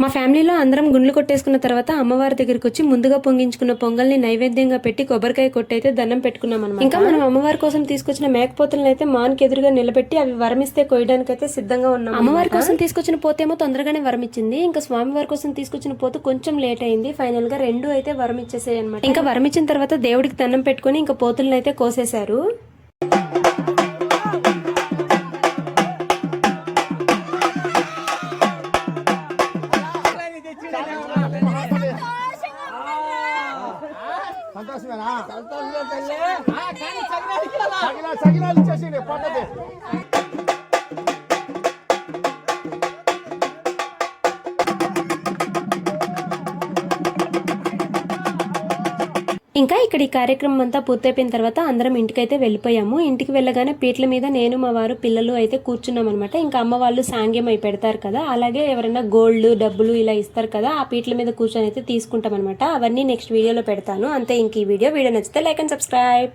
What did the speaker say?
మా ఫ్యామిలీలో అందరం గుండ్లు కొట్టేసుకున్న తర్వాత అమ్మవారి దగ్గరికి వచ్చి ముందుగా పొంగించుకున్న పొంగల్ని నైవేద్యంగా పెట్టి కొబ్బరికాయ కొట్టయితే దండం పెట్టుకున్నాం అనమాట ఇంకా మనం అమ్మవారి కోసం తీసుకొచ్చిన మేకపోతులను అయితే మాన్కి ఎదురుగా నిలబెట్టి అవి వరమిస్తే కొయ్యడానికి అయితే సిద్ధంగా ఉన్నాం అమ్మవారి కోసం తీసుకొచ్చిన పోతేమో తొందరగానే వరం ఇచ్చింది ఇంకా స్వామివారి కోసం తీసుకొచ్చిన పోతు కొంచెం లేట్ అయింది. ఫైనల్గా రెండు అయితే వరం ఇచ్చేసాయి అనమాట ఇంకా వరం ఇచ్చిన తర్వాత దేవుడికి దండం పెట్టుకుని ఇంకా పోతులను అయితే కోసేశారు. సంతోషమేనా? సంతోషమే తల్లి సగినాలు ఇచ్చేసి పండగ ఇంకా ఇక్కడ ఈ కార్యక్రమం అంతా పూర్తయిపోయిన తర్వాత అందరం ఇంటికైతే వెళ్ళిపోయాము. ఇంటికి వెళ్ళగానే పీటల మీద నేను మా వారు పిల్లలు అయితే కూర్చున్నాం అనమాట ఇంకా అమ్మ వాళ్ళు సాంగ్యం అయి పెడతారు కదా. అలాగే ఎవరైనా గోల్డ్ డబ్బులు ఇలా ఇస్తారు కదా ఆ పీటల మీద కూర్చొని అయితే తీసుకుంటాం అనమాట అవన్నీ నెక్స్ట్ వీడియోలో పెడతాను. అంతే ఇంక ఈ వీడియో. వీడియో నచ్చితే లైక్ అండ్ సబ్స్క్రైబ్.